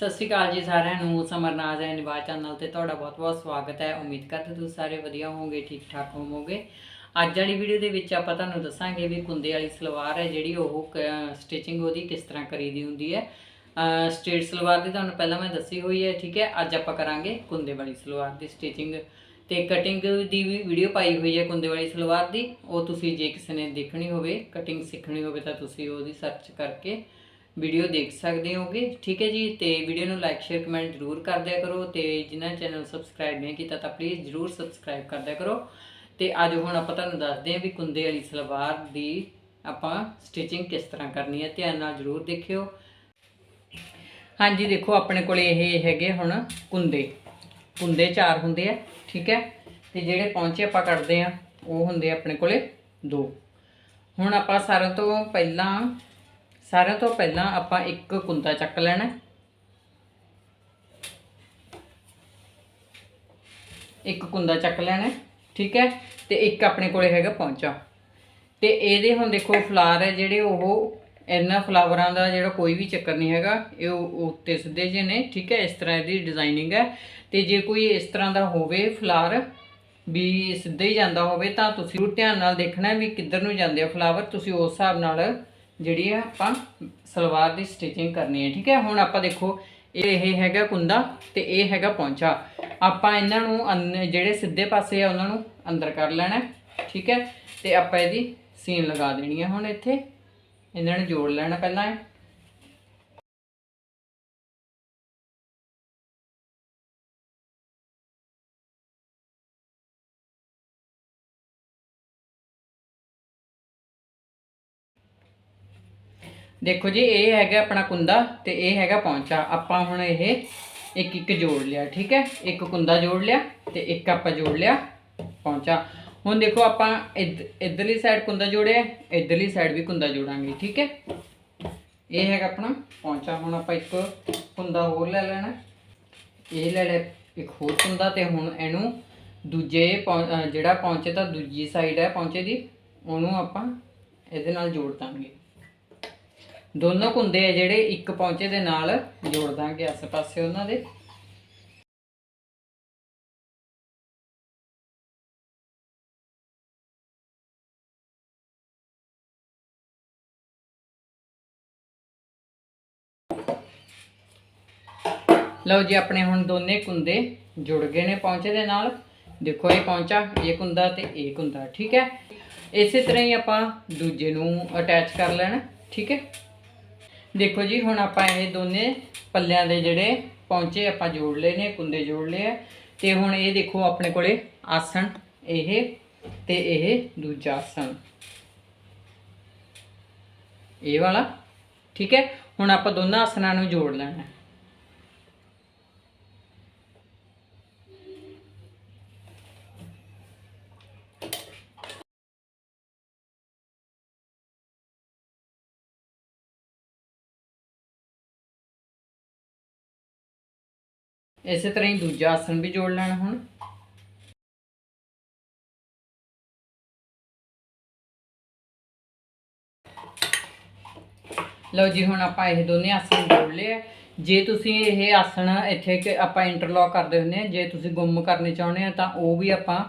ਸਤਿ ਸ਼੍ਰੀ ਅਕਾਲ ਜੀ ਸਾਰਿਆਂ ਨੂੰ, ਸਮਰਨਾਜ ਐਂਡ ਨਿਵਾਜ ਚੈਨਲ ਤੇ ਤੁਹਾਡਾ ਬਹੁਤ-ਬਹੁਤ ਸਵਾਗਤ ਹੈ। ਉਮੀਦ ਕਰਦੇ ਤੁਸੀਂ ਸਾਰੇ ਵਧੀਆ ਹੋਵੋਗੇ, ਠੀਕ ਠਾਕ ਹੋਵੋਗੇ। ਅੱਜ ਵਾਲੀ ਵੀਡੀਓ ਦੇ ਵਿੱਚ ਆਪਾਂ ਤੁਹਾਨੂੰ ਦੱਸਾਂਗੇ ਵੀ ਕੁੰਦੇ ਵਾਲੀ ਸਲਵਾਰ ਹੈ ਜਿਹੜੀ ਉਹ ਸਟਿਚਿੰਗ ਉਹਦੀ ਕਿਸ ਤਰ੍ਹਾਂ ਕਰੀਦੀ ਹੁੰਦੀ ਹੈ। ਸਟ੍ਰੇਟ ਸਲਵਾਰ ਦੀ ਤੁਹਾਨੂੰ ਪਹਿਲਾਂ ਮੈਂ ਦੱਸੀ ਹੋਈ ਹੈ, ਠੀਕ ਹੈ। ਅੱਜ ਆਪਾਂ ਕਰਾਂਗੇ ਕੁੰਦੇ ਵਾਲੀ ਸਲਵਾਰ ਦੀ ਸਟਿਚਿੰਗ ਤੇ ਕਟਿੰਗ ਦੀ ਵੀ ਵੀਡੀਓ ਪਾਈ ਹੋਈ ਹੈ ਕੁੰਦੇ ਵਾਲੀ ਸਲਵਾਰ ਦੀ। ਉਹ ਤੁਸੀਂ ਜੇ ਕਿਸੇ ਨੇ ਦੇਖਣੀ ਹੋਵੇ ਕਟਿੰਗ ਸਿੱਖਣੀ ਹੋਵੇ ਤਾਂ ਤੁਸੀਂ ਉਹਦੀ ਸਰਚ ਕਰਕੇ ਵੀਡੀਓ ਦੇਖ ਸਕਦੇ ਹੋਗੇ। ਠੀਕ ਹੈ ਜੀ, ਤੇ ਵੀਡੀਓ ਨੂੰ ਲਾਈਕ ਸ਼ੇਅਰ ਕਮੈਂਟ ਜ਼ਰੂਰ ਕਰ ਦਿਆ ਕਰੋ ਤੇ ਜਿਨ੍ਹਾਂ ਚੈਨਲ ਸਬਸਕ੍ਰਾਈਬ ਨਹੀਂ ਕੀਤਾ ਤਾਂ ਪਲੀਜ਼ ਜ਼ਰੂਰ ਸਬਸਕ੍ਰਾਈਬ ਕਰ ਦਿਆ ਕਰੋ। ਤੇ ਅੱਜ ਹੁਣ ਆਪਾਂ ਤੁਹਾਨੂੰ ਦੱਸਦੇ ਹਾਂ ਵੀ ਕੁੰਦੇ ਵਾਲੀ ਸਲਵਾਰ ਦੀ ਆਪਾਂ ਸਟਿਚਿੰਗ ਕਿਸ ਤਰ੍ਹਾਂ ਕਰਨੀ ਹੈ, ਧਿਆਨ ਨਾਲ ਜ਼ਰੂਰ ਦੇਖਿਓ। ਹਾਂਜੀ, ਦੇਖੋ ਆਪਣੇ ਕੋਲ ਇਹ ਹੈਗੇ ਹੁਣ ਕੁੰਦੇ। ਕੁੰਦੇ ਚਾਰ ਹੁੰਦੇ ਆ, ਠੀਕ ਹੈ। ਤੇ ਜਿਹੜੇ ਪੌਂਚੇ ਆਪਾਂ ਕੱਢਦੇ ਆ ਉਹ ਹੁੰਦੇ ਆਪਣੇ ਕੋਲੇ ਦੋ। ਹੁਣ ਆਪਾਂ ਸਾਰਿਆਂ ਤੋਂ ਪਹਿਲਾਂ ਸਾਰਿਆਂ ਤੋਂ ਪਹਿਲਾਂ ਆਪਾਂ ਇੱਕ ਕੁੰਦਾ ਚੱਕ ਲੈਣਾ ਇੱਕ ਕੁੰਦਾ ਚੱਕ ਲੈਣਾ ਠੀਕ ਹੈ? ਤੇ ਇੱਕ ਆਪਣੇ ਕੋਲੇ ਹੈਗਾ ਪੌਂਚਾ। ਤੇ ਇਹਦੇ ਹੁਣ ਦੇਖੋ, ਫਲਾਰ ਹੈ ਜਿਹੜੇ ਉਹ, ਇਹਨਾਂ ਫਲਾਵਰਾਂ ਦਾ ਜਿਹੜਾ ਕੋਈ ਵੀ ਚੱਕਰ ਨਹੀਂ ਹੈਗਾ, ਇਹ ਉੱਤੇ ਸਿੱਧੇ ਜਿਹੇ ਨੇ, ਠੀਕ ਹੈ? ਇਸ ਤਰ੍ਹਾਂ ਇਹਦੀ ਡਿਜ਼ਾਈਨਿੰਗ ਹੈ। ਤੇ ਜੇ ਕੋਈ ਇਸ ਤਰ੍ਹਾਂ ਦਾ ਹੋਵੇ ਫਲਾਰ, ਵੀ ਸਿੱਧਾ ਹੀ ਜਾਂਦਾ ਹੋਵੇ, ਤਾਂ ਤੁਸੀਂ ਧਿਆਨ ਨਾਲ ਦੇਖਣਾ ਵੀ ਕਿੱਧਰ ਨੂੰ ਜਾਂਦੇ ਆ ਫਲਾਵਰ। ਤੁਸੀਂ ਉਸ ਹਿਸਾਬ ਨਾਲ ਜਿਹੜੀ ਆ ਆਪਾਂ ਸਲਵਾਰ ਦੀ ਸਟਿਚਿੰਗ ਕਰਨੀ ਹੈ, ਠੀਕ ਹੈ? ਹੁਣ ਆਪਾਂ ਦੇਖੋ, ਇਹ ਇਹ ਹੈਗਾ ਕੁੰਦਾ ਤੇ ਇਹ ਹੈਗਾ ਪੌਂਚਾ। ਆਪਾਂ ਇਹਨਾਂ ਨੂੰ ਅੰਨ- ਜਿਹੜੇ ਸਿੱਧੇ ਪਾਸੇ ਆ, ਉਹਨਾਂ ਨੂੰ ਅੰਦਰ ਕਰ ਲੈਣਾ ਠੀਕ ਹੈ? ਤੇ ਆਪਾਂ ਇਹਦੀ ਸੀਨ ਲਗਾ ਦੇਣੀ ਹੈ ਹੁਣ ਇੱਥੇ। ਇਹਨਾਂ ਨੂੰ ਜੋੜ ਲੈਣਾ ਪਹਿਲਾਂ ਦੇਖੋ ਜੀ, ਇਹ ਹੈਗਾ ਆਪਣਾ ਕੁੰਦਾ ਤੇ ਇਹ ਹੈਗਾ ਪੌਂਚਾ। ਆਪਾਂ ਹੁਣ ਇਹ ਇੱਕ ਇੱਕ ਜੋੜ ਲਿਆ, ਠੀਕ ਹੈ? ਇੱਕ ਕੁੰਦਾ ਜੋੜ ਲਿਆ ਤੇ ਇੱਕ ਆਪਾਂ ਜੋੜ ਲਿਆ ਪੌਂਚਾ। ਹੁਣ ਦੇਖੋ, ਆਪਾਂ ਇੱਧ- ਇੱਧਰਲੀ ਸਾਈਡ ਕੁੰਦਾ ਜੋੜਿਆ, ਇੱਧਰਲੀ ਸਾਈਡ ਵੀ ਕੁੰਦਾ ਜੋੜਾਂਗੇ, ਠੀਕ ਹੈ? ਇਹ ਹੈਗਾ ਆਪਣਾ ਪੌਂਚਾ। ਹੁਣ ਆਪਾਂ ਇੱਕ ਕੁੰਦਾ ਹੋਰ ਲੈ ਲੈਣਾ। ਇਹ ਲੈ ਲਿਆ ਇੱਕ ਹੋਰ ਕੁੰਦਾ ਤੇ ਹੁਣ ਇਹਨੂੰ ਦੂਜੇ ਪੌਂ- ਜਿਹੜਾ ਪੌਂਚੇ ਤਾਂ ਦੂਜੀ ਸਾਈਡ ਹੈ ਪੌਂਚੇ ਦੀ, ਉਹਨੂੰ ਆਪਾਂ ਇਹਦੇ ਨਾਲ ਜੋੜ ਦਾਂਗੇ। ਦੋਨੋਂ ਕੁੰਦੇ ਆ ਜਿਹੜੇ ਇੱਕ ਪੌਂਚੇ ਦੇ ਨਾਲ ਜੋੜ ਦਾਂਗੇ ਆਸ ਪਾਸੇ ਉਹਨਾਂ ਦੇ। ਲਓ ਜੀ, ਆਪਣੇ ਹੁਣ ਦੋਨੇ ਕੁੰਦੇ ਜੁੜ ਗਏ ਨੇ ਪੌਂਚੇ ਦੇ ਨਾਲ। ਦੇਖੋ ਇਹ ਪੌਂਚਾ, ਇਹ ਕੁੰਦਾ ਤੇ ਇਹ ਕੁੰਦਾ ਠੀਕ ਹੈ? ਇਸੇ ਤਰ੍ਹਾਂ ਹੀ ਆਪਾਂ ਦੂਜੇ ਨੂੰ ਅਟੈਚ ਕਰ ਲੈਣਾ, ਠੀਕ ਹੈ? ਦੇਖੋ ਜੀ, ਹੁਣ ਆਪਾਂ ਇਹ ਦੋਨੇ ਪੱਲਿਆਂ ਦੇ ਜਿਹੜੇ ਪੌਂਚੇ ਆਪਾਂ ਜੋੜ ਲਏ ਨੇ, ਕੁੰਦੇ ਜੋੜ ਲਏ ਆ। ਤੇ ਹੁਣ ਇਹ ਦੇਖੋ ਆਪਣੇ ਕੋਲੇ ਆਸਣ, ਇਹ ਤੇ ਇਹ ਦੂਜਾ ਆਸਣ। ਇਹ ਵਾਲਾ, ਠੀਕ ਹੈ? ਹੁਣ ਆਪਾਂ ਦੋਨਾਂ ਆਸਣਾਂ ਨੂੰ ਜੋੜ ਲੈਣਾ। ਇਸੇ ਤਰ੍ਹਾਂ ਹੀ ਦੂਜਾ ਆਸਣ ਵੀ ਜੋੜ ਲੈਣਾ ਹੁਣ। ਲਓ ਜੀ, ਹੁਣ ਆਪਾਂ ਇਹ ਦੋਨੇ ਆਸਣ ਜੋੜ ਲਏ ਜੇ ਤੁਸੀਂ ਇਹ ਆਸਣ ਇੱਥੇ ਕਿ ਆਪਾਂ ਇੰਟਰਲੌਕ ਕਰਦੇ ਹੁੰਦੇ ਆ, ਜੇ ਤੁਸੀਂ ਗੁੰਮ ਕਰਨੇ ਚਾਹੁੰਦੇ ਆ, ਤਾਂ ਉਹ ਵੀ ਆਪਾਂ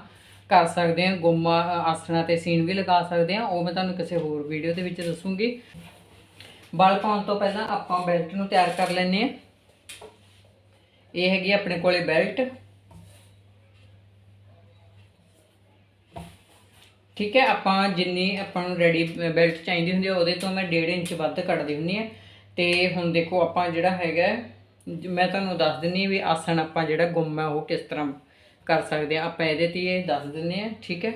ਕਰ ਸਕਦੇ ਆ। ਗੁੰਮ ਆਸਣਾਂ ਤੇ ਸੀਨ ਵੀ ਲਗਾ ਸਕਦੇ ਆ। ਉਹ ਮੈਂ ਤੁਹਾਨੂੰ ਕਿਸੇ ਹੋਰ ਵੀਡੀਓ ਦੇ ਵਿੱਚ ਦੱਸੂਗੀ। ਬਲ ਪਾਉਣ ਤੋਂ ਪਹਿਲਾਂ ਆਪਾਂ ਬੈਲਟ ਨੂੰ ਤਿਆਰ ਕਰ ਲੈਂਦੇ ਆ। ਇਹ ਹੈਗੀ ਆਪਣੇ ਕੋਲੇ ਬੈਲਟ। ਠੀਕ ਹੈ, ਆਪਾਂ ਜਿੰਨੀ ਆਪਾਂ ਨੂੰ ਰੈਡੀ ਬੈਲਟ ਚਾਹੀਦੀ ਹੁੰਦੀ ਹੈ ਉਹਦੇ ਤੋਂ ਮੈਂ 1.5 ਇੰਚ ਵੱਧ ਕੱਢਦੀ ਹੁੰਦੀ ਹਾਂ ਤੇ ਹੁਣ ਦੇਖੋ, ਆਪਾਂ ਜਿਹੜਾ ਹੈਗਾ, ਮੈਂ ਤੁਹਾਨੂੰ ਦੱਸ ਦਿੰਨੀ ਹਾਂ ਵੀ ਆਸਣ ਆਪਾਂ ਜਿਹੜਾ ਗੁੰਮ ਹੈ ਉਹ ਕਿਸ ਤਰ੍ਹਾਂ ਕਰ ਸਕਦੇ ਆ। ਆਪਾਂ ਇਹਦੇ ਤੇ ਇਹ ਦੱਸ ਦਿੰਨੇ ਆ, ਠੀਕ ਹੈ।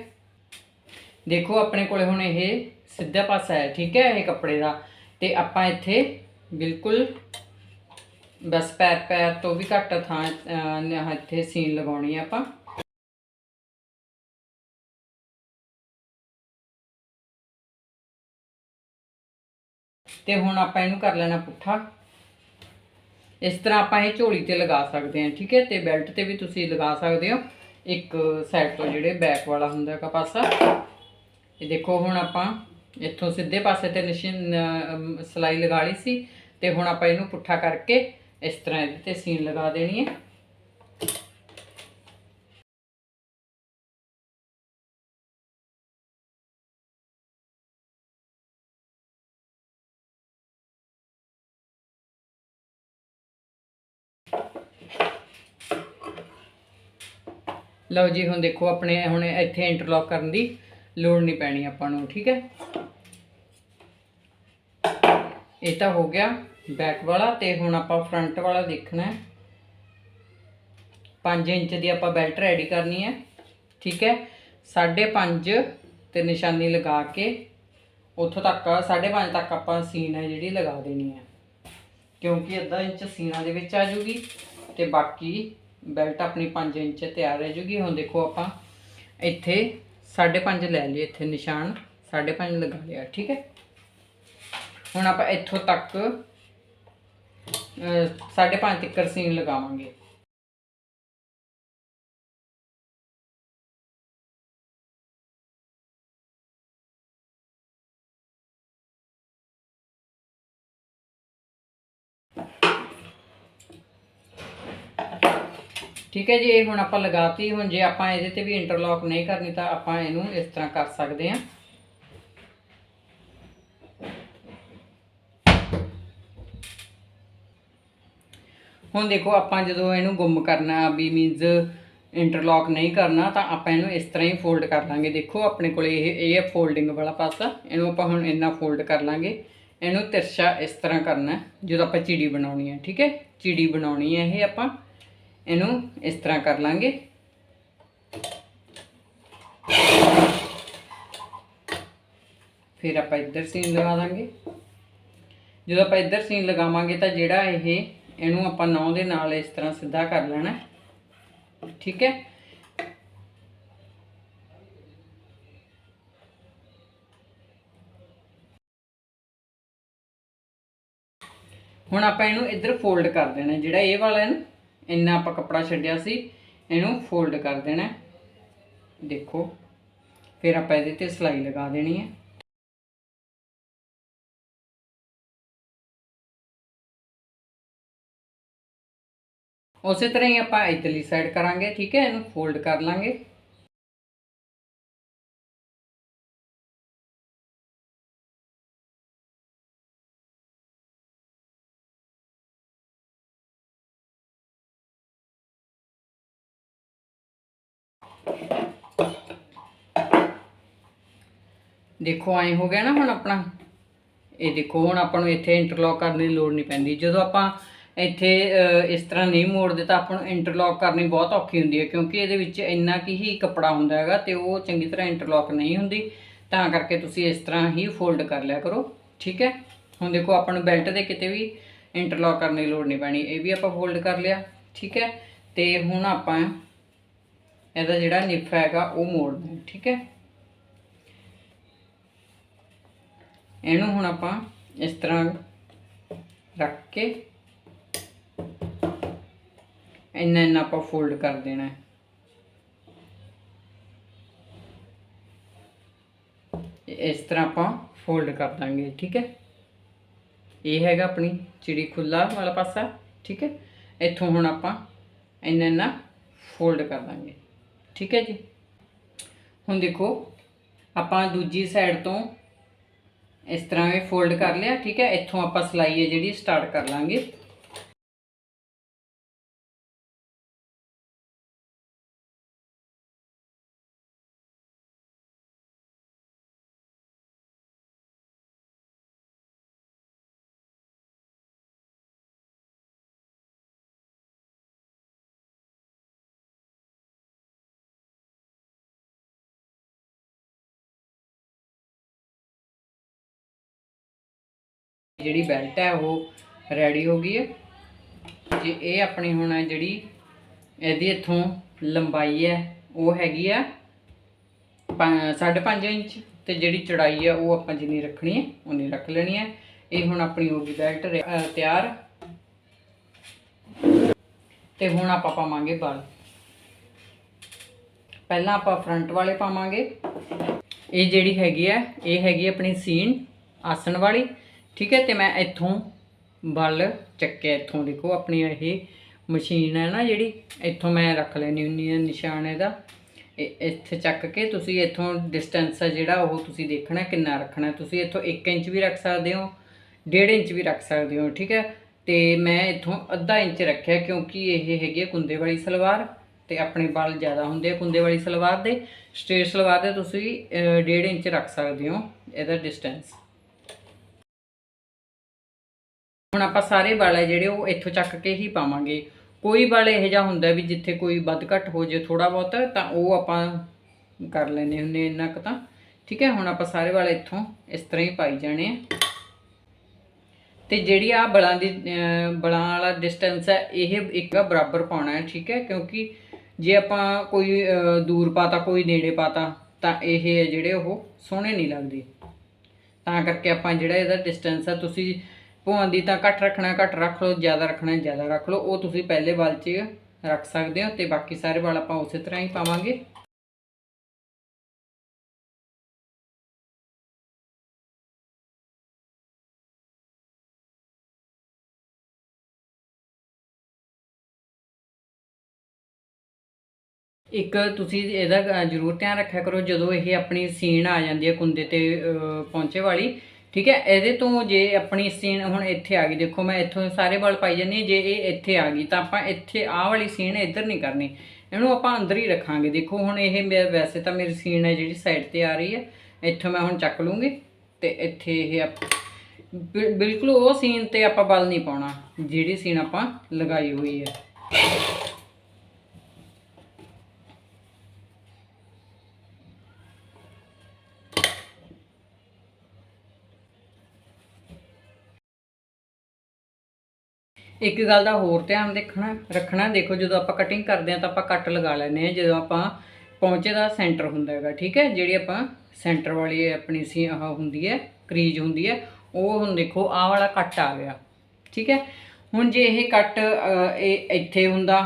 ਦੇਖੋ, ਆਪਣੇ ਕੋਲੇ ਹੁਣ ਇਹ ਸਿੱਧਾ ਪਾਸਾ ਹੈ, ਠੀਕ ਹੈ, ਇਹ ਕੱਪੜੇ ਦਾ। ਤੇ ਆਪਾਂ ਇੱਥੇ ਬਿਲਕੁਲ ਬਸ ਪੈਰ ਪੈਰ ਤੋਂ ਵੀ ਘੱਟ ਥਾਂ ਇੱਥੇ ਸੀਨ ਲਗਾਉਣੀ ਹੈ ਆਪਾਂ। ਤੇ ਹੁਣ ਆਪਾਂ ਇਹਨੂੰ ਕਰ ਲੈਣਾ ਪੁੱਠਾ। ਇਸ ਤਰ੍ਹਾਂ ਆਪਾਂ ਇਹ ਝੋਲੀ ਤੇ ਲਗਾ ਸਕਦੇ ਹਾਂ ਠੀਕ ਹੈ? ਤੇ ਬੈਲਟ ਤੇ ਵੀ ਤੁਸੀਂ ਲਗਾ ਸਕਦੇ ਹੋ। ਇੱਕ ਸਾਈਡ ਤੋਂ ਜਿਹੜੇ ਬੈਕ ਵਾਲਾ ਹੁੰਦਾ ਹੈਗਾ ਪਾਸਾ। ਇਹ ਦੇਖੋ ਹੁਣ ਆਪਾਂ ਇੱਥੋਂ ਸਿੱਧੇ ਪਾਸੇ ਤੇ ਨਿਸ਼ਾਨ ਅਮ, ਸਿਲਾਈ ਲਗਾ ਲਈ ਸੀ। ਤੇ ਹੁਣ ਆਪਾਂ ਇਹਨੂੰ ਪੁੱਠਾ ਕਰਕੇ ਇਸ ਤਰ੍ਹਾਂ ਇਹਦੇ ਤੇ ਸੀਨ ਲਗਾ ਦੇਣੀ ਹੈ। ਲਓ ਜੀ, ਹੁਣ ਦੇਖੋ ਆਪਣੇ, ਹੁਣ ਇੱਥੇ ਇੰਟਰਲੌਕ ਕਰਨ ਦੀ ਲੋੜ ਨਹੀਂ ਪੈਣੀ ਆਪਾਂ ਨੂੰ, ਠੀਕ ਹੈ? ਇਹ ਤਾਂ ਹੋ ਗਿਆ ਬੈਕ ਵਾਲਾ ਤੇ ਹੁਣ ਆਪਾਂ ਫਰੰਟ ਵਾਲਾ ਦੇਖਣਾ ਹੈ। 5 ਇੰਚ ਦੀ ਆਪਾਂ ਬੈਲਟ ਰੈਡੀ ਕਰਨੀ ਹੈ, ਠੀਕ ਹੈ? 5.5 ਤੇ ਨਿਸ਼ਾਨੀ ਲਗਾ ਕੇ ਉੱਥੋਂ ਤੱਕ 5.5 ਤੱਕ ਆਪਾਂ ਸੀਨ ਹੈ ਜਿਹੜੀ ਲਗਾ ਦੇਣੀ ਹੈ। ਕਿਉਂਕਿ ਅੱਧਾ ਇੰਚ ਸੀਨਾ ਦੇ ਵਿੱਚ ਆ ਜੂਗੀ ਤੇ ਬਾਕੀ ਬੈਲਟ ਆਪਣੀ 5 ਇੰਚ ਤਿਆਰ ਰਹਿ ਜੂਗੀ। ਹੁਣ ਦੇਖੋ ਆਪਾਂ ਇੱਥੇ 5.5 ਲੈ ਲਈਏ ਇੱਥੇ ਨਿਸ਼ਾਨ 5.5 ਲਗਾ ਲਿਆ, ਠੀਕ ਹੈ? ਹੁਣ ਆਪਾਂ ਇੱਥੋਂ ਤੱਕ 5.5 ਤੱਕ ਸੀਨ ਲਗਾਵਾਂਗੇ। ਠੀਕ ਹੈ ਜੀ, ਇਹ ਹੁਣ ਆਪਾਂ ਲਗਾਤੀ, ਹੁਣ ਜੇ ਆਪਾਂ ਇਹਦੇ ਤੇ ਵੀ ਇੰਟਰਲੌਕ ਨਹੀਂ ਕਰਨੀ ਤਾਂ ਆਪਾਂ ਇਹਨੂੰ ਇਸ ਤਰ੍ਹਾਂ ਕਰ ਸਕਦੇ ਹਾਂ। ਹੁਣ ਦੇਖੋ ਆਪਾਂ ਜਦੋਂ ਇਹਨੂੰ ਗੁੰਮ ਕਰਨਾ ਵੀ ਮੀਨਜ਼ ਇੰਟਰਲੌਕ ਨਹੀਂ ਕਰਨਾ, ਤਾਂ ਆਪਾਂ ਇਹਨੂੰ ਇਸ ਤਰ੍ਹਾਂ ਹੀ ਫੋਲਡ ਕਰ ਲਾਂਗੇ। ਦੇਖੋ ਆਪਣੇ ਕੋਲ ਇਹ ਇਹ ਹੈ ਫੋਲਡਿੰਗ ਵਾਲਾ ਪਾਸਾ। ਇਹਨੂੰ ਆਪਾਂ ਹੁਣ ਇੰਨਾ ਫੋਲਡ ਕਰ ਲਾਂਗੇ। ਇਹਨੂੰ ਤਿਰਛਾ ਇਸ ਤਰ੍ਹਾਂ ਕਰਨਾ ਜਦੋਂ ਆਪਾਂ ਚਿੜੀ ਬਣਾਉਣੀ ਹੈ, ਠੀਕ ਹੈ? ਚਿੜੀ ਬਣਾਉਣੀ ਹੈ ਇਹ ਆਪਾਂ। ਇਹਨੂੰ ਇਸ ਤਰ੍ਹਾਂ ਕਰ ਲਾਂਗੇ। ਫਿਰ ਆਪਾਂ ਇੱਧਰ ਸੀਨ ਲਗਾ ਦਾਂਗੇ। ਜਦੋਂ ਆਪਾਂ ਇੱਧਰ ਸੀਨ ਲਗਾਵਾਂਗੇ ਤਾਂ ਜਿਹੜਾ ਇਹ ਇਹਨੂੰ ਆਪਾਂ ਨੌ ਦੇ ਨਾਲ ਇਸ ਤਰ੍ਹਾਂ ਸਿੱਧਾ ਕਰ ਲੈਣਾ ਠੀਕ ਹੈ? ਹੁਣ ਆਪਾਂ ਇਹਨੂੰ ਇੱਧਰ ਫੋਲਡ ਕਰ ਦੇਣਾ ਜਿਹੜਾ ਇਹ ਵਾਲਾ ਹੈ ਨਾ, ਇੰਨਾ ਆਪਾਂ ਕੱਪੜਾ ਛੱਡਿਆ ਸੀ, ਇਹਨੂੰ ਫੋਲਡ ਕਰ ਦੇਣਾ ਦੇਖੋ, ਫਿਰ ਆਪਾਂ ਇਹਦੇ ਤੇ ਸਲਾਈ ਲਗਾ ਦੇਣੀ ਹੈ। ਉਸੇ ਤਰ੍ਹਾਂ ਹੀ ਆਪਾਂ ਇਧਰਲੀ ਸਾਈਡ ਕਰਾਂਗੇ, ਠੀਕ ਹੈ? ਇਹਨੂੰ ਫੋਲਡ ਕਰ ਲਾਂਗੇ। ਦੇਖੋ, ਐਂ ਹੋ ਗਿਆ ਨਾ ਹੁਣ ਆਪਣਾ। ਇਹ ਦੇਖੋ, ਹੁਣ ਆਪਾਂ ਨੂੰ ਇੱਥੇ ਇੰਟਰਲੌਕ ਕਰਨ ਦੀ ਲੋੜ ਨਹੀਂ ਪੈਂਦੀ। ਜਦੋਂ ਆਪਾਂ ਇੱਥੇ ਇਸ ਤਰ੍ਹਾਂ ਨਹੀਂ ਮੋੜਦੇ ਤਾਂ ਆਪਾਂ ਨੂੰ ਇੰਟਰਲੌਕ ਕਰਨੀ ਬਹੁਤ ਔਖੀ ਹੁੰਦੀ ਹੈ, ਕਿਉਂਕਿ ਇਹਦੇ ਵਿੱਚ ਇੰਨਾ ਕੀ ਹੀ ਕੱਪੜਾ ਹੁੰਦਾ ਹੈਗਾ ਤੇ ਉਹ ਚੰਗੀ ਤਰ੍ਹਾਂ ਇੰਟਰਲੌਕ ਨਹੀਂ ਹੁੰਦੀ। ਤਾਂ ਕਰਕੇ ਤੁਸੀਂ ਇਸ ਤਰ੍ਹਾਂ ਹੀ ਫੋਲਡ ਕਰ ਲਿਆ ਕਰੋ, ਠੀਕ ਹੈ? ਹੁਣ ਦੇਖੋ, ਆਪਾਂ ਨੂੰ ਬੈਲਟ ਦੇ ਕਿਤੇ ਵੀ ਇੰਟਰਲੌਕ ਕਰਨ ਦੀ ਲੋੜ ਨਹੀਂ ਪੈਣੀ, ਇਹ ਵੀ ਆਪਾਂ ਫੋਲਡ ਕਰ ਲਿਆ, ਠੀਕ ਹੈ? ਤੇ ਹੁਣ ਆਪਾਂ ਇਹਦਾ ਜਿਹੜਾ ਨਿਫ ਹੈਗਾ, ਉਹ ਮੋੜਨਾ ਠੀਕ ਹੈ? ਇਹਨੂੰ ਹੁਣ ਆਪਾਂ ਇਸ ਤਰ੍ਹਾਂ ਰੱਖ ਕੇ ਇੰਨਾ ਇੰਨਾ ਆਪਾਂ ਫੋਲਡ ਕਰ ਦੇਣਾ ਹੈ। ਇਸ ਤਰ੍ਹਾਂ ਆਪਾਂ ਫੋਲਡ ਕਰ ਦਾਂਗੇ, ਠੀਕ ਹੈ? ਇਹ ਹੈਗਾ ਆਪਣੀ ਚਿੜੀ ਖੁੱਲਾ ਵਾਲਾ ਪਾਸਾ, ਠੀਕ ਹੈ? ਇੱਥੋਂ ਹੁਣ ਆਪਾਂ ਇੰਨਾ ਇੰਨਾ ਫੋਲਡ ਕਰ ਦਾਂਗੇ, ਠੀਕ ਹੈ ਜੀ? ਹੁਣ ਦੇਖੋ, ਆਪਾਂ ਦੂਜੀ ਸਾਈਡ ਤੋਂ ਇਸ ਤਰ੍ਹਾਂ ਇਹ ਫੋਲਡ ਕਰ ਲਿਆ, ਠੀਕ ਹੈ? ਇੱਥੋਂ ਆਪਾਂ ਸਲਾਈ ਹੈ ਜਿਹੜੀ ਸਟਾਰਟ ਕਰ ਲਾਂਗੇ। ਜਿਹੜੀ ਬੈਲਟ ਹੈ ਉਹ ਰੈਡੀ ਹੋ ਗਈ ਹੈ। ਜੇ ਇਹ ਆਪਣੀ ਹੁਣ ਜਿਹੜੀ ਇਹਦੀ ਇੱਥੋਂ ਲੰਬਾਈ ਹੈ, ਉਹ ਹੈਗੀ ਆ 5.5 ਇੰਚ ਤੇ ਜਿਹੜੀ ਚੜਾਈ ਹੈ ਉਹ ਆਪਾਂ ਜਿੰਨੀ ਰੱਖਣੀ ਹੈ, ਉਨੀ ਰੱਖ ਲੈਣੀ ਹੈ। ਇਹ ਹੁਣ ਆਪਣੀ ਹੋ ਗਈ ਬੈਲਟ ਤਿਆਰ। ਤੇ ਹੁਣ ਆਪਾਂ ਪਾਵਾਂਗੇ ਬਲ। ਪਹਿਲਾਂ ਆਪਾਂ ਫਰੰਟ ਵਾਲੇ ਪਾਵਾਂਗੇ। ਇਹ ਜਿਹੜੀ ਹੈਗੀ ਹੈ, ਇਹ ਹੈਗੀ ਆਪਣੀ ਸੀਨ, ਆਸਣ ਵਾਲੀ। ਠੀਕ ਹੈ, ਤੇ ਮੈਂ ਇੱਥੋਂ ਬਲ ਚੱਕਿਆ, ਇੱਥੋਂ ਦੇਖੋ, ਆਪਣੀ ਇਹ ਮਸ਼ੀਨ ਹੈ ਨਾ ਜਿਹੜੀ, ਇੱਥੋਂ ਮੈਂ ਰੱਖ ਲੈਣੀ ਹੁੰਨੀ ਆ ਨਿਸ਼ਾਨ ਇਹਦਾ। ਇਹ ਇੱਥੇ ਚੱਕ ਕੇ ਤੁਸੀਂ ਇੱਥੋਂ ਡਿਸਟੈਂਸ ਹੈ ਜਿਹੜਾ, ਉਹ ਤੁਸੀਂ ਦੇਖਣਾ ਕਿੰਨਾ ਰੱਖਣਾ। ਤੁਸੀਂ ਇੱਥੋਂ 1 ਇੰਚ ਵੀ ਰੱਖ ਸਕਦੇ ਹੋ 1.5 ਇੰਚ ਵੀ ਰੱਖ ਸਕਦੇ ਹੋ, ਠੀਕ ਹੈ। ਤੇ ਮੈਂ ਇੱਥੋਂ ਅੱਧਾ ਇੰਚ ਰੱਖਿਆ, ਕਿਉਂਕਿ ਇਹ ਹੈਗੀ ਹੈ ਕੁੰਦੇ ਵਾਲੀ ਸਲਵਾਰ, ਤੇ ਆਪਣੇ ਬਲ ਜ਼ਿਆਦਾ ਹੁੰਦੇ ਆ ਕੁੰਦੇ ਵਾਲੀ ਸਲਵਾਰ ਦੇ। ਸਟ੍ਰੇਟ ਸਲਵਾਰ ਦੇ ਤੁਸੀਂ 1.5 ਇੰਚ ਰੱਖ ਸਕਦੇ ਹੋ, ਇਹਦਾ ਡਿਸਟੈਂਸ ਹੁਣ ਆਪਾਂ ਸਾਰੇ ਵਾਲ ਹੈ ਜਿਹੜੇ ਉਹ ਇੱਥੋਂ ਚੱਕ ਕੇ ਹੀ ਪਾਵਾਂਗੇ। ਕੋਈ ਵਾਲ ਇਹੋ ਜਿਹਾ ਹੁੰਦਾ ਵੀ ਜਿੱਥੇ ਕੋਈ ਵੱਧ ਘੱਟ ਹੋ ਜੇ ਥੋੜਾ ਬਹੁਤ, ਤਾਂ ਉਹ ਆਪਾਂ ਕਰ ਲੈਨੇ ਹੁੰਨੇ ਇੰਨਾ ਕੁ ਤਾਂ। ਠੀਕ ਹੈ, ਹੁਣ ਆਪਾਂ ਸਾਰੇ ਵਾਲ ਇੱਥੋਂ ਇਸ ਤਰ੍ਹਾਂ ਹੀ ਪਾਈ ਜਾਣੇ ਆ। ਤੇ ਜਿਹੜੀ ਆ ਬਲਾਂ ਦੀ ਬਲਾਂ ਵਾਲਾ ਡਿਸਟੈਂਸ ਹੈ, ਇਹ ਇੱਕ ਬਰਾਬਰ ਪਾਉਣਾ ਹੈ, ਠੀਕ ਹੈ, ਕਿਉਂਕਿ ਜੇ ਆਪਾਂ ਕੋਈ, ਅਹ ਦੂਰ ਪਾਤਾ, ਕੋਈ ਨੇੜੇ ਪਾਤਾ, ਤਾਂ ਇਹ ਜਿਹੜੇ ਉਹ ਸੋਹਣੇ ਨਹੀਂ ਲੱਗਦੇ। ਤਾਂ ਕਰਕੇ ਆਪਾਂ ਜਿਹੜਾ ਇਹਦਾ ਡਿਸਟੈਂਸ ਆ, ਤੁਸੀਂ ਭੂਆਂ ਦੀ ਤਾਂ ਘੱਟ ਰੱਖਣਾ ਘੱਟ ਰੱਖ ਲਓ ਜ਼ਿਆਦਾ ਰੱਖਣਾ ਜ਼ਿਆਦਾ ਰੱਖ ਲਓ ਉਹ ਤੁਸੀਂ ਪਹਿਲੇ ਵਾਲ 'ਚ ਰੱਖ ਸਕਦੇ ਹੋ ਤੇ ਬਾਕੀ ਸਾਰੇ ਵਾਲ ਆਪਾਂ ਉਸੇ ਤਰ੍ਹਾਂ ਹੀ ਪਾਵਾਂਗੇ। ਇੱਕ ਤੁਸੀਂ ਇਹਦਾ ਜ਼ਰੂਰ ਧਿਆਨ ਰੱਖਿਆ ਕਰੋ ਜਦੋਂ ਇਹ ਆਪਣੀ ਸੀਣ ਆ ਜਾਂਦੀ ਹੈ ਕੁੰਦੇ ਤੇ ਅ, ਪੌਂਚੇ ਵਾਲੀ ਠੀਕ ਹੈ? ਇਹਦੇ ਤੋਂ ਜੇ ਆਪਣੀ ਸੀਨ ਹੁਣ ਇੱਥੇ ਆ ਗਈ, ਦੇਖੋ ਮੈਂ ਇੱਥੋਂ ਸਾਰੇ ਵਾਲ ਪਾਈ ਜਾਂਦੀ ਜੇ ਇਹ ਇੱਥੇ ਆ ਗਈ ਤਾਂ ਆਪਾਂ ਇੱਥੇ ਆਹ ਵਾਲੀ ਸੀਨ ਇੱਧਰ ਨਹੀਂ ਕਰਨੀ। ਇਹਨੂੰ ਆਪਾਂ ਅੰਦਰ ਹੀ ਰੱਖਾਂਗੇ। ਦੇਖੋ ਹੁਣ ਇਹ ਮੇ- ਵੈਸੇ ਤਾਂ ਮੇਰੀ ਸੀਨ ਹੈ ਜਿਹੜੀ ਸਾਈਡ ਤੇ ਆ ਰਹੀ ਹੈ। ਇੱਥੋਂ ਮੈਂ ਹੁਣ ਚੱਕ ਲੂੰਗੀ ਤੇ ਇੱਥੇ ਇਹ ਆਪ- ਬਿਲਕੁਲ ਉਹ ਸੀਨ ਤੇ ਆਪਾਂ ਬਲ ਨਹੀਂ ਪਾਉਣਾ, ਜਿਹੜੀ ਸੀਨ ਆਪਾਂ ਲਗਾਈ ਹੋਈ ਹੈ। ਇੱਕ ਗੱਲ ਦਾ ਹੋਰ ਧਿਆਨ ਦੇਖਣਾ, ਰੱਖਣਾ, ਦੇਖੋ ਜਦੋਂ ਆਪਾਂ ਕਟਿੰਗ ਕਰਦੇ ਆ ਤਾਂ ਆਪਾਂ ਕੱਟ ਲਗਾ ਲੈਂਦੇ ਆ ਜਦੋਂ ਆਪਾਂ ਪੌਂਚੇ ਦਾ ਸੈਂਟਰ ਹੁੰਦਾ ਹੈਗਾ, ਠੀਕ ਹੈ? ਜਿਹੜੀ ਆਪਾਂ ਸੈਂਟਰ ਵਾਲੀ ਆਪਣੀ ਸੀ, ਆਹ ਹੁੰਦੀ ਹੈ ਕਰੀਜ ਹੁੰਦੀ ਹੈ, ਉਹ ਹੁਣ ਦੇਖੋ, ਆਹ ਵਾਲਾ ਕੱਟ ਆ ਗਿਆ, ਠੀਕ ਹੈ? ਹੁਣ ਜੇ ਇਹ ਕੱਟ ਇਹ ਇੱਥੇ ਹੁੰਦਾ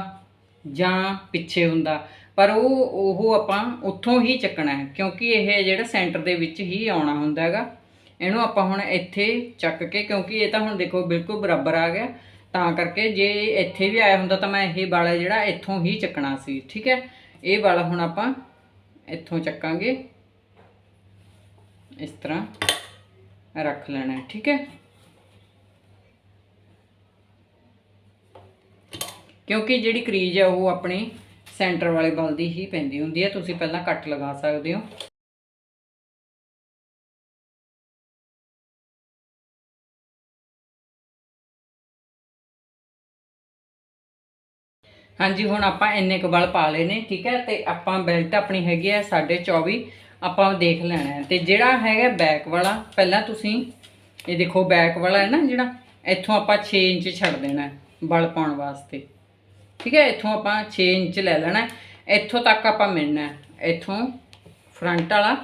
ਜਾਂ ਪਿੱਛੇ ਹੁੰਦਾ, ਪਰ ਉਹ ਉਹ ਆਪਾਂ ਉੱਥੋਂ ਹੀ ਚੱਕਣਾ ਹੈ, ਕਿਉਂਕਿ ਇਹ ਜਿਹੜਾ ਸੈਂਟਰ ਦੇ ਵਿੱਚ ਹੀ ਆਉਣਾ ਹੁੰਦਾ ਹੈਗਾ, ਇਹਨੂੰ ਆਪਾਂ ਹੁਣ ਇੱਥੇ ਚੱਕ ਕੇ, ਕਿਉਂਕਿ ਇਹ ਤਾਂ ਹੁਣ ਦੇਖੋ ਬਿਲਕੁਲ ਬਰਾਬਰ ਆ ਗਿਆ ਤਾਂ ਕਰਕੇ ਜੇ ਇੱਥੇ ਵੀ ਆਇਆ ਹੁੰਦਾ ਤਾਂ ਮੈਂ ਇਹ ਵਾਲਾ ਜਿਹੜਾ ਇੱਥੋਂ ਹੀ ਚੱਕਣਾ ਸੀ, ਠੀਕ ਹੈ? ਇਹ ਵਾਲਾ ਹੁਣ ਆਪਾਂ ਇੱਥੋਂ ਚੱਕਾਂਗੇ। ਇਸ ਤਰ੍ਹਾਂ ਰੱਖ ਲੈਣਾ, ਠੀਕ ਹੈ? ਕਿਉਂਕਿ ਜਿਹੜੀ ਕਰੀਜ ਹੈ ਉਹ ਆਪਣੇ ਸੈਂਟਰ ਵਾਲੇ ਬਲ ਦੀ ਹੀ ਪੈਂਦੀ ਹੁੰਦੀ ਹੈ, ਤੁਸੀਂ ਪਹਿਲਾਂ ਕੱਟ ਲਗਾ ਸਕਦੇ ਹੋ। ਹਾਂਜੀ, ਹੁਣ ਆਪਾਂ ਇੰਨੇ ਕੁ ਬਲ ਪਾ ਲਏ ਨੇ, ਠੀਕ ਹੈ? ਤੇ ਆਪਾਂ ਬੈਲਟ ਆਪਣੀ ਹੈਗੀ ਹੈ 24.5 ਆਪਾਂ ਦੇਖ ਲੈਣਾ ਹੈ। ਤੇ ਜਿਹੜਾ ਹੈਗਾ ਬੈਕ ਵਾਲਾ, ਪਹਿਲਾਂ ਤੁਸੀਂ ਇਹ ਦੇਖੋ ਬੈਕ ਵਾਲਾ ਹੈ ਨਾ ਜਿਹੜਾ, ਇੱਥੋਂ ਆਪਾਂ 6 ਇੰਚ ਛੱਡ ਦੇਣਾ ਬਲ ਪਾਉਣ ਵਾਸਤੇ। ਠੀਕ ਹੈ? ਇੱਥੋਂ ਆਪਾਂ 6 ਇੰਚ ਲੈ ਲੈਣਾ ਇੱਥੋਂ ਤੱਕ ਆਪਾਂ ਮਿਲਣਾ ਇੱਥੋਂ ਫਰੰਟ ਵਾਲਾ,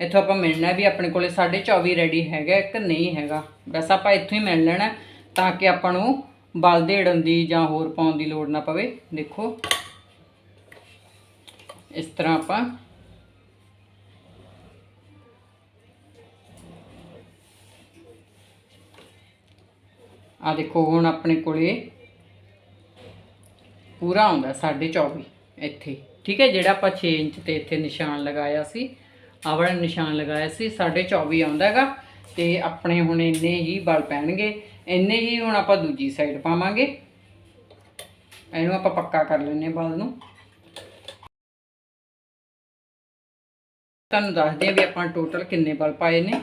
ਇੱਥੋਂ ਆਪਾਂ ਮਿਲਣਾ ਵੀ ਆਪਣੇ ਕੋਲੇ 24.5 ਰੈਡੀ ਹੈਗਾ ਇੱਕ ਨਹੀਂ ਹੈਗਾ। ਬਸ ਆਪਾਂ ਇੱਥੋਂ ਹੀ ਮਿਲ ਲੈਣਾ ਤਾਂ ਕਿ ਆਪਾਂ ਨੂੰ ਬਲ ਦੇੜਨ ਦੀ ਜਾਂ ਹੋਰ ਪਾਉਣ ਦੀ ਲੋੜ ਨਾ ਪਵੇ। ਦੇਖੋ। ਇਸ ਤਰ੍ਹਾਂ ਆਪਾਂ ਆ ਦੇਖੋ, ਹੁਣ ਆਪਣੇ ਕੋਲੇ ਪੂਰਾ ਆਉਂਦਾ 24.5 ਇੱਥੇ। ਠੀਕ ਹੈ, ਜਿਹੜਾ ਆਪਾਂ 6 ਇੰਚ ਤੇ ਇੱਥੇ ਨਿਸ਼ਾਨ ਲਗਾਇਆ ਸੀ ਆਹ ਵਾਲਾ ਨਿਸ਼ਾਨ ਲਗਾਇਆ ਸੀ 24.5 ਆਉਂਦਾ ਹੈਗਾ। ਤੇ ਆਪਣੇ ਹੁਣ ਇੰਨੇ ਹੀ ਬਲ ਪੈਣਗੇ। ਇੰਨੇ ਹੀ ਹੁਣ ਆਪਾਂ ਦੂਜੀ ਸਾਈਡ ਪਾਵਾਂਗੇ। ਇਹਨੂੰ ਆਪਾਂ ਪੱਕਾ ਕਰ ਲੈਨੇ ਬਲ ਨੂੰ। ਤੁਹਾਨੂੰ ਦੱਸਦੇ ਆ ਵੀ ਆਪਾਂ ਟੋਟਲ ਕਿੰਨੇ ਬਲ ਪਾਏ ਨੇ।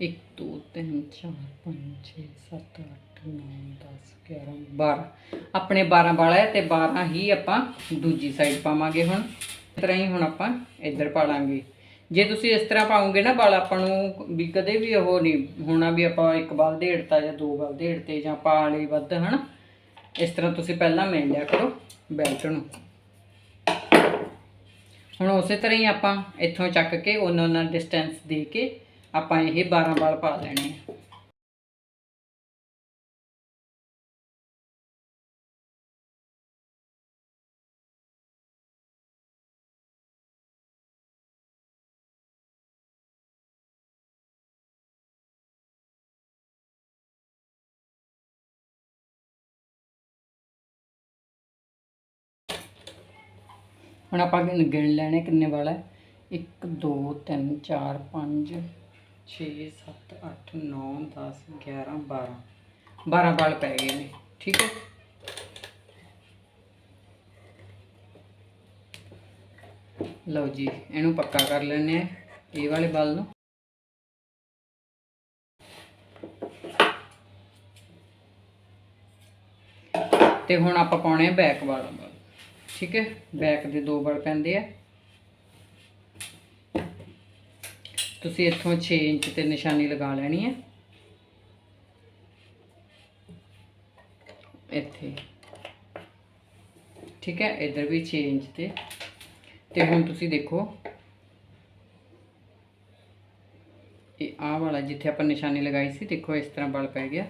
1 2 3 4 5 6 7 8 9 10 11 12 ਆਪਣੇ 12 ਵਾਲਾ ਹੈ ਤੇ 12 ਹੀ ਆਪਾਂ ਦੂਜੀ ਸਾਈਡ ਪਾਵਾਂਗੇ ਹੁਣ। ਇਸ ਤਰ੍ਹਾਂ ਹੀ ਹੁਣ ਆਪਾਂ ਇੱਧਰ ਪਾ ਲਾਂਗੇ। ਜੇ ਤੁਸੀਂ ਇਸ ਤਰ੍ਹਾਂ ਪਾਉਂਗੇ ਨਾ ਵਾਲ ਆਪਾਂ ਨੂੰ ਵੀ ਕਦੇ ਵੀ ਉਹ ਨਹੀਂ ਹੋਣਾ ਵੀ ਆਪਾਂ ਇੱਕ ਵਾਲ ਦੇੜਤਾ ਜਾਂ ਦੋ ਵਾਲ ਢੇੜਤੇ ਜਾਂ ਪਾ ਲਈ ਵੱਧ, ਹਨਾ? ਇਸ ਤਰ੍ਹਾਂ ਤੁਸੀਂ ਪਹਿਲਾਂ ਮਿਲ ਲਿਆ ਕਰੋ ਬੈਲਟ ਨੂੰ। ਹੁਣ ਉਸੇ ਤਰ੍ਹਾਂ ਹੀ ਆਪਾਂ ਇੱਥੋਂ ਚੱਕ ਕੇ ਉਹਨਾਂ ਉਹਨਾਂ ਡਿਸਟੈਂਸ ਦੇ ਕੇ ਆਪਾਂ ਇਹ 12 ਵਾਲ ਪਾ ਲੈਣੇ ਆ। ਹੁਣ ਆਪਾਂ ਗਿਣ ਲੈਣੇ ਕਿੰਨੇ ਵਾਲਾ ਹੈ। 1 2 3 4 5 6 7 8 9 10 11 12 12 ਵਾਲ ਪੈ ਗਏ ਨੇ, ਠੀਕ ਹੈ। ਲਓ ਜੀ, ਇਹਨੂੰ ਪੱਕਾ ਕਰ ਲੈਣੇ ਆ ਇਹ ਵਾਲੇ ਵਾਲ ਨੂੰ। ਤੇ ਹੁਣ ਆਪਾਂ ਪਾਉਣੇ ਬੈਕ ਵਾਲਾ ਵਾਲ। ਠੀਕ ਹੈ? ਬੈਕ ਦੇ ਦੋ ਬਲ ਪੈਂਦੇ ਆ। ਤੁਸੀਂ ਇੱਥੋਂ 6 ਇੰਚ ਤੇ ਨਿਸ਼ਾਨੀ ਲਗਾ ਲੈਣੀ ਹੈ। ਇੱਥੇ। ਠੀਕ ਹੈ? ਇਧਰ ਵੀ 6 ਇੰਚ ਤੇ। ਤੇ ਹੁਣ ਤੁਸੀਂ ਦੇਖੋ। ਇਹ ਆਹ ਵਾਲਾ ਜਿੱਥੇ ਆਪਾਂ ਨਿਸ਼ਾਨੀ ਲਗਾਈ ਸੀ, ਦੇਖੋ ਇਸ ਤਰ੍ਹਾਂ ਬਲ ਪੈ ਗਿਆ।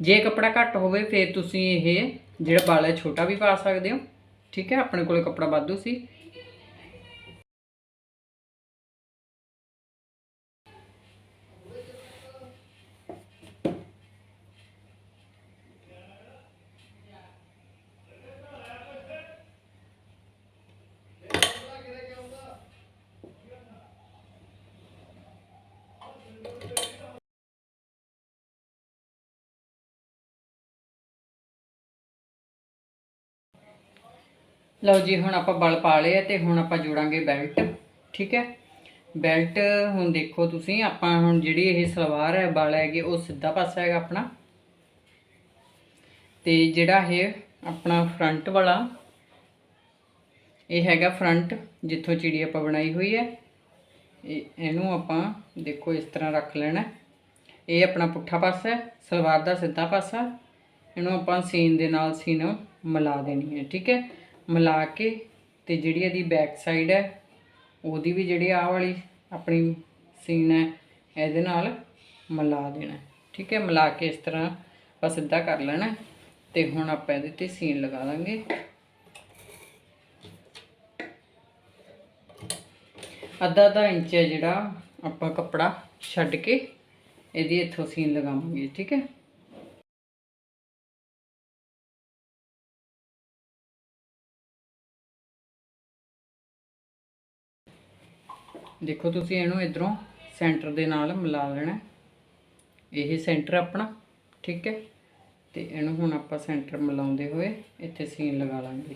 ਜੇ ਕੱਪੜਾ ਘੱਟ ਹੋਵੇ, ਫਿਰ ਤੁਸੀਂ ਇਹ ਜਿਹੜਾ ਬਲ ਹੈ, ਛੋਟਾ ਵੀ ਪਾ ਸਕਦੇ ਹੋ। ਠੀਕ ਹੈ ਆਪਣੇ ਕੋਲੇ ਕੱਪੜਾ ਵਾਧੂ ਸੀ। ਲਓ ਜੀ, ਹੁਣ ਆਪਾਂ ਬਲ ਪਾ ਲਏ ਆ ਤੇ ਹੁਣ ਆਪਾਂ ਜੋੜਾਂਗੇ ਬੈਲਟ, ਠੀਕ ਹੈ? ਬੈਲਟ ਹੁਣ ਦੇਖੋ ਤੁਸੀਂ, ਆਪਾਂ ਹੁਣ ਜਿਹੜੀ ਇਹ ਸਲਵਾਰ ਹੈ, ਬਲ ਹੈਗੇ, ਉਹ ਸਿੱਧਾ ਪਾਸਾ ਹੈਗਾ ਆਪਣਾ। ਤੇ ਜਿਹੜਾ ਇਹ ਆਪਣਾ ਫਰੰਟ ਵਾਲਾ, ਇਹ ਹੈਗਾ ਫਰੰਟ, ਜਿੱਥੋਂ ਚਿੜੀ ਆਪਾਂ ਬਣਾਈ ਹੋਈ ਹੈ। ਇਹ, ਇਹਨੂੰ ਆਪਾਂ ਦੇਖੋ ਇਸ ਤਰ੍ਹਾਂ ਰੱਖ ਲੈਣਾ ਇਹ ਆਪਣਾ ਪੁੱਠਾ ਪਾਸਾ ਹੈ, ਸਲਵਾਰ ਦਾ ਸਿੱਧਾ ਪਾਸਾ। ਇਹਨੂੰ ਆਪਾਂ ਸੀਨ ਦੇ ਨਾਲ ਸੀਨ ਮਿਲਾ ਦੇਣੀ ਹੈ, ਠੀਕ ਹੈ? ਮਿਲਾ ਕੇ ਤੇ ਜਿਹੜੀ ਇਹਦੀ ਬੈਕ ਸਾਈਡ ਹੈ, ਉਹਦੀ ਵੀ ਜਿਹੜੀ ਆਹ ਵਾਲੀ ਆਪਣੀ ਸੀਨ ਹੈ, ਇਹਦੇ ਨਾਲ ਮਿਲਾ ਦੇਣਾ। ਠੀਕ ਹੈ, ਮਿਲਾ ਕੇ ਇਸ ਤਰ੍ਹਾਂ ਆਪਾਂ ਸਿੱਧਾ ਕਰ ਲੈਣਾ ਤੇ ਹੁਣ ਆਪਾਂ ਇਹਦੇ ਤੇ ਸੀਨ ਲਗਾ ਦਾਂਗੇ। ਅੱਧਾ ਅੱਧਾ ਇੰਚ ਹੈ ਜਿਹੜਾ ਆਪਾਂ ਕੱਪੜਾ ਛੱਡ ਕੇ ਇਹਦੀ ਇੱਥੋਂ ਸੀਨ ਲਗਾਵਾਂਗੇ, ਠੀਕ ਹੈ। ਦੇਖੋ ਤੁਸੀਂ ਇਹਨੂੰ ਇਧਰੋਂ ਸੈਂਟਰ ਦੇ ਨਾਲ ਮਿਲਾ ਲੈਣਾ ਇਹ ਸੈਂਟਰ ਆਪਣਾ, ਠੀਕ ਹੈ? ਤੇ ਇਹਨੂੰ ਹੁਣ ਆਪਾਂ ਸੈਂਟਰ ਮਿਲਾਉਂਦੇ ਹੋਏ ਇੱਥੇ ਸੀਨ ਲਗਾ ਲਾਂਗੇ।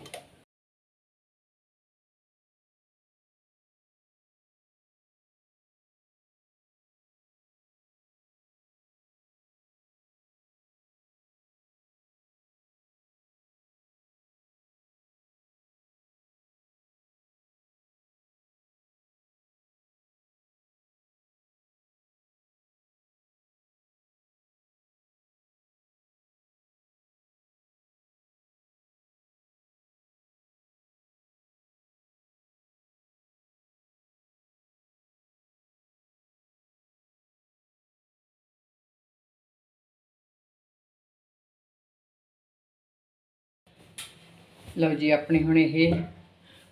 ਲਓ ਜੀ, ਆਪਣੇ ਹੁਣ ਇਹ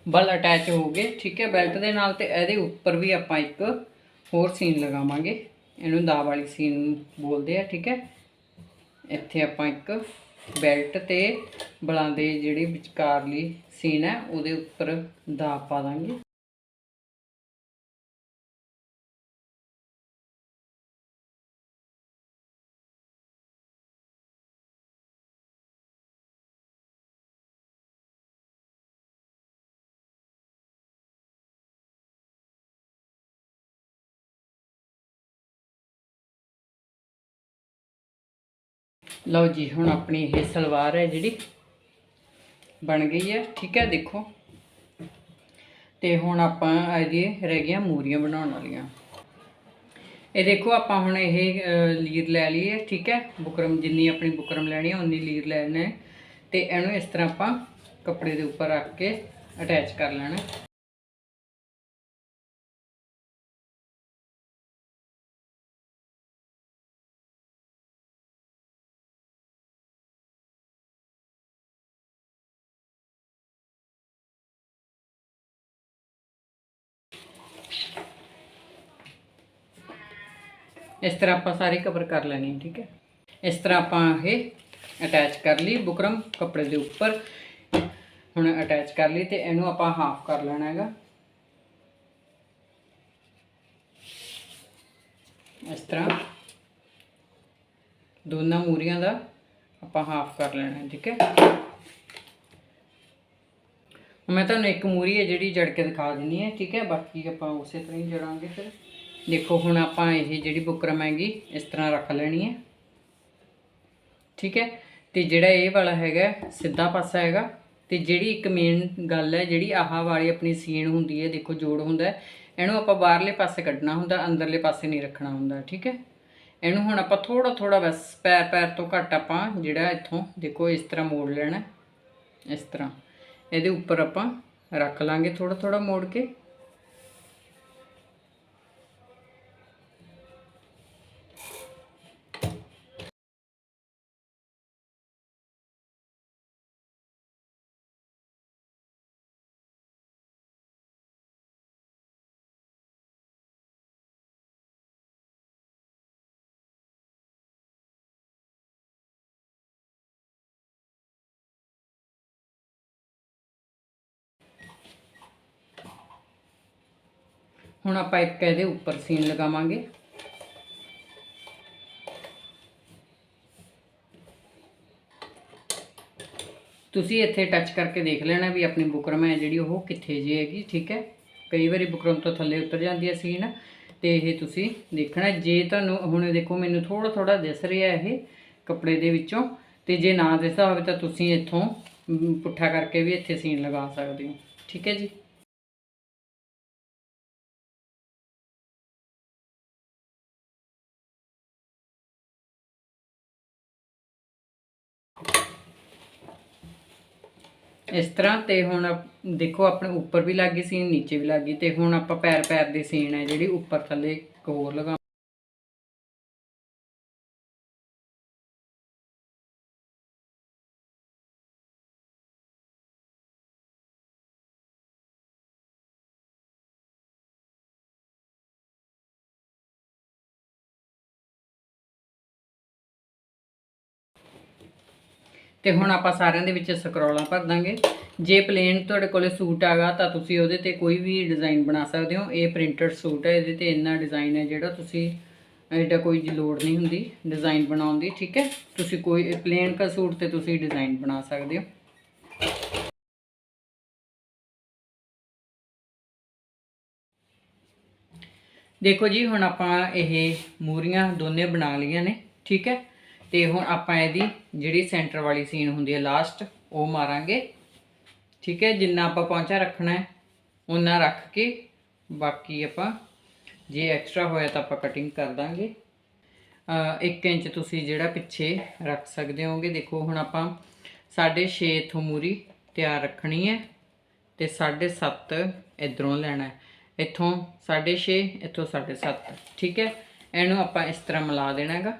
ਬਲ ਅਟੈਚ ਹੋ ਗਏ, ਠੀਕ ਹੈ? ਬੈਲਟ ਦੇ ਨਾਲ ਤੇ ਇਹਦੇ ਉੱਪਰ ਵੀ ਆਪਾਂ ਇੱਕ ਹੋਰ ਸੀਨ ਲਗਾਵਾਂਗੇ। ਇਹਨੂੰ ਦਾਬ ਵਾਲੀ ਸੀਨ ਬੋਲਦੇ ਆ, ਠੀਕ ਹੈ? ਇੱਥੇ ਆਪਾਂ ਇੱਕ ਬੈਲਟ ਤੇ ਬਲਾਂ ਦੇ ਜਿਹੜੀ ਵਿਚਕਾਰਲੀ ਸੀਨ ਹੈ, ਉਹਦੇ ਉੱਪਰ ਦਾ ਪਾ ਦਾਂਗੇ। ਲਓ ਜੀ, ਹੁਣ ਆਪਣੀ ਇਹ ਸਲਵਾਰ ਹੈ ਜਿਹੜੀ ਬਣ ਗਈ ਹੈ। ਠੀਕ ਹੈ, ਦੇਖੋ। ਤੇ ਹੁਣ ਆਪਾਂ ਇਹਦੀ ਰਹਿ ਗਈਆਂ ਮੂਰੀਆਂ ਬਣਾਉਣ ਵਾਲੀਆਂ। ਇਹ ਦੇਖੋ, ਆਪਾਂ ਹੁਣ ਇਹ ਲੀਰ ਲੈ ਲਈ ਹੈ ਠੀਕ ਹੈ, ਬੁਕਰਮ ਜਿੰਨੀ ਆਪਣੀ ਬੁਕਰਮ ਲੈਣੀ ਹੈ ਉਨੀ ਲੀਰ ਲੈਣਾ। ਹੈ ਤੇ ਇਹਨੂੰ ਇਸ ਤਰ੍ਹਾਂ ਆਪਾਂ ਕੱਪੜੇ ਦੇ ਉੱਪਰ ਰੱਖ ਕੇ ਅਟੈਚ ਕਰ ਲੈਣਾ। ਇਸ ਤਰ੍ਹਾਂ ਆਪਾਂ ਸਾਰੇ ਕਵਰ ਕਰ ਲੈਣੀ ਹੈ, ਠੀਕ ਹੈ। ਇਸ ਤਰ੍ਹਾਂ ਆਪਾਂ ਇਹ ਅਟੈਚ ਕਰ ਲਈ ਬੁਕਰਮ ਕੱਪੜੇ ਦੇ ਉੱਪਰ। ਹੁਣ ਅਟੈਚ ਕਰ ਲਈ ਤੇ ਇਹਨੂੰ ਆਪਾਂ ਹਾਫ ਕਰ ਲੈਣਾ ਹੈਗਾ। ਇਸ ਤਰ੍ਹਾਂ ਦੋਨਾਂ ਮੂਰੀਆਂ ਦਾ ਆਪਾਂ ਹਾਫ ਕਰ ਲੈਣਾ ਠੀਕ ਹੈ। ਮੈਂ ਤੁਹਾਨੂੰ ਇੱਕ ਮੂਰੀ ਹੈ ਜਿਹੜੀ ਜੜ ਕੇ ਦਿਖਾ ਦਿੰਨੀ ਹੈ ਠੀਕ ਹੈ। ਬਾਕੀ ਆਪਾਂ ਉਸੇ ਤਰ੍ਹਾਂ ਹੀ ਜੜਾਂਗੇ ਫਿਰ। ਦੇਖੋ, ਹੁਣ ਆਪਾਂ ਇਹ ਜਿਹੜੀ ਬੁਕਰਮ ਹੈਗੀ ਇਸ ਤਰ੍ਹਾਂ ਰੱਖ ਲੈਣੀ ਹੈ। ਠੀਕ ਹੈ? ਤੇ ਜਿਹੜਾ ਇਹ ਵਾਲਾ ਹੈਗਾ, ਸਿੱਧਾ ਪਾਸਾ ਹੈਗਾ। ਤੇ ਜਿਹੜੀ ਇੱਕ ਮੇਨ ਗੱਲ ਹੈ, ਜਿਹੜੀ ਆਹ ਵਾਲੀ ਆਪਣੀ ਸੀਨ ਹੁੰਦੀ ਹੈ, ਦੇਖੋ, ਜੋੜ ਹੁੰਦਾ ਇਹਨੂੰ ਆਪਾਂ ਬਾਹਰਲੇ ਪਾਸੇ ਕੱਢਣਾ ਹੁੰਦਾ, ਅੰਦਰਲੇ ਪਾਸੇ ਨਹੀਂ ਰੱਖਣਾ ਹੁੰਦਾ, ਠੀਕ ਹੈ? ਇਹਨੂੰ ਹੁਣ ਆਪਾਂ ਥੋੜਾ ਥੋੜਾ ਬਸ ਪੈਰ ਪੈਰ ਤੋਂ ਘੱਟ ਆਪਾਂ ਜਿਹੜਾ ਇੱਥੋਂ, ਦੇਖੋ, ਇਸ ਤਰ੍ਹਾਂ ਮੋੜ ਲੈਣਾ ਇਸ ਤਰ੍ਹਾਂ। ਇਹਦੇ ਉੱਪਰ ਆਪਾਂ ਰੱਖ ਲਾਂਗੇ ਥੋੜਾ ਥੋੜਾ ਮੋੜ ਕੇ। ਹੁਣ ਆਪਾਂ ਇੱਕ ਇਹਦੇ ਉੱਪਰ ਸੀਨ ਲਗਾਵਾਂਗੇ। ਤੁਸੀਂ ਇੱਥੇ ਟੱਚ ਕਰਕੇ ਦੇਖ ਲੈਣਾ ਵੀ ਆਪਣੀ ਬੁਕਰਮ ਹੈ ਜਿਹੜੀ ਉਹ ਕਿੱਥੇ ਜੇ ਹੈਗੀ, ਠੀਕ ਹੈ? ਕਈ ਵਾਰੀ ਬੁਕਰਮ ਤੋਂ ਥੱਲੇ ਉਤਰ ਜਾਂਦੀ ਹੈ ਸੀਨ ਤੇ ਇਹ ਤੁਸੀਂ ਦੇਖਣਾ। ਜੇ ਤੁਹਾਨੂੰ ਹੁਣ ਦੇਖੋ ਮੈਨੂੰ ਥੋੜਾ ਥੋੜਾ ਦਿਸ ਰਿਹਾ ਇਹ ਕੱਪੜੇ ਦੇ ਵਿੱਚੋਂ ਤੇ ਜੇ ਨਾ ਦਿਸਦਾ ਹੋਵੇ ਤਾਂ ਤੁਸੀਂ ਇੱਥੋਂ ਪੁੱਠਾ ਕਰਕੇ ਵੀ ਇੱਥੇ ਸੀਨ ਲਗਾ ਸਕਦੇ ਹੋ। ਠੀਕ ਹੈ ਜੀ? ਇਸ ਤਰ੍ਹਾਂ ਤੇ ਹੁਣ ਦੇਖੋ ਆਪਣੇ ਉੱਪਰ ਵੀ ਲੱਗ ਗਈ ਸੀਨ, ਨੀਚੇ ਵੀ ਲੱਗ ਗਈ ਤੇ ਹੁਣ ਆਪਾਂ ਪੈਰ ਪੈਰ ਦੀ ਸੀਨ ਹੈ ਜਿਹੜੀ ਉੱਪਰ ਥੱਲੇ ਇੱਕ ਹੋਰ ਲਗਾ ਤੇ ਹੁਣ ਆਪਾਂ ਸਾਰਿਆਂ ਦੇ ਵਿੱਚ ਸਕਰੋਲਾਂ ਭਰ ਦਾਂਗੇ। ਜੇ ਪਲੇਨ ਤੁਹਾਡੇ ਕੋਲੇ ਸੂਟ ਆਗਾ ਤਾਂ ਤੁਸੀਂ ਉਹਦੇ ਤੇ ਕੋਈ ਵੀ ਡਿਜ਼ਾਈਨ ਬਣਾ ਸਕਦੇ ਹੋ। ਇਹ ਪ੍ਰਿੰਟਡ ਸੂਟ ਹੈ, ਇਹਦੇ ਤੇ ਇੰਨਾ ਡਿਜ਼ਾਈਨ ਹੈ ਜਿਹੜਾ ਤੁਸੀਂ, ਇਹਦਾ ਕੋਈ ਲੋੜ ਨਹੀਂ ਹੁੰਦੀ ਡਿਜ਼ਾਈਨ ਬਣਾਉਣ ਦੀ, ਠੀਕ ਹੈ? ਤੁਸੀਂ ਕੋਈ ਪਲੇਨ ਕਾ ਸੂਟ ਤੇ ਤੁਸੀਂ ਡਿਜ਼ਾਈਨ ਬਣਾ ਸਕਦੇ ਹੋ। ਦੇਖੋ ਜੀ, ਹੁਣ ਆਪਾਂ ਇਹ ਮੂਰੀਆਂ ਦੋਨੇ ਬਣਾ ਲਈਆਂ ਨੇ, ਠੀਕ ਹੈ? ਤੇ ਹੁਣ ਆਪਾਂ ਇਹਦੀ ਜਿਹੜੀ ਸੈਂਟਰ ਵਾਲੀ ਸੀਨ ਹੁੰਦੀ ਹੈ ਲਾਸਟ ਉਹ ਮਾਰਾਂਗੇ। ਠੀਕ ਹੈ, ਜਿੰਨਾ ਆਪਾਂ ਪਹੁੰਚਾ ਰੱਖਣਾ ਹੈ ਉਹਨਾਂ ਰੱਖ ਕੇ ਬਾਕੀ ਆਪਾਂ ਜੇ ਐਕਸਟਰਾ ਹੋਇਆ ਤਾਂ ਆਪਾਂ ਕਟਿੰਗ ਕਰ ਦਾਂਗੇ। 1 ਇੰਚ ਤੁਸੀਂ ਜਿਹੜਾ ਪਿੱਛੇ ਰੱਖ ਸਕਦੇ ਹੋਗੇ ਦੇਖੋ ਹੁਣ ਆਪਾਂ 6.5 ਇਥੋਂ ਮੂਰੀ ਤਿਆਰ ਰੱਖਣੀ ਹੈ ਤੇ 7.5 ਇਧਰੋਂ ਲੈਣਾ ਹੈ। ਇੱਥੋਂ 6.5 ਇੱਥੋਂ 7.5 ਠੀਕ ਹੈ, ਇਹਨੂੰ ਆਪਾਂ ਇਸ ਤਰ੍ਹਾਂ ਮਿਲਾ ਦੇਣਾ ਹੈਗਾ।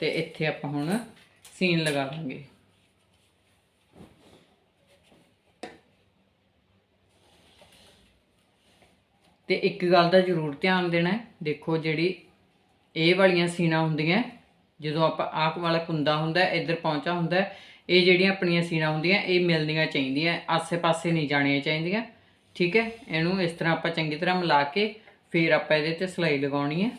ਤੇ ਇੱਥੇ ਆਪਾਂ ਹੁਣ ਸੀਨ ਲਗਾਵਾਂਗੇ ਤੇ ਇੱਕ ਗੱਲ ਦਾ ਜ਼ਰੂਰ ਧਿਆਨ ਦੇਣਾ ਹੈ। ਦੇਖੋ ਜਿਹੜੀ ਇਹ ਵਾਲੀਆਂ ਸੀਨਾ ਹੁੰਦੀਆਂ, ਜਦੋਂ ਆਪਾਂ ਆਹ ਵਾਲਾ ਕੁੰਦਾ ਹੁੰਦਾ, ਇੱਧਰ ਪਹੁੰਚਾ ਹੁੰਦਾ, ਇਹ ਜਿਹੜੀਆਂ ਆਪਣੀਆਂ ਸੀਨਾ ਹੁੰਦੀਆਂ, ਇਹ ਮਿਲਣੀਆਂ ਚਾਹੀਦੀਆਂ, ਆਸੇ-ਪਾਸੇ ਨਹੀਂ ਜਾਣੀਆਂ ਚਾਹੀਦੀਆਂ। ਠੀਕ ਹੈ? ਇਹਨੂੰ ਇਸ ਤਰ੍ਹਾਂ ਆਪਾਂ ਚੰਗੀ ਤਰ੍ਹਾਂ ਮਿਲਾ ਕੇ ਫਿਰ ਆਪਾਂ ਇਹਦੇ ਤੇ ਸਿਲਾਈ ਲਗਾਉਣੀ ਹੈ।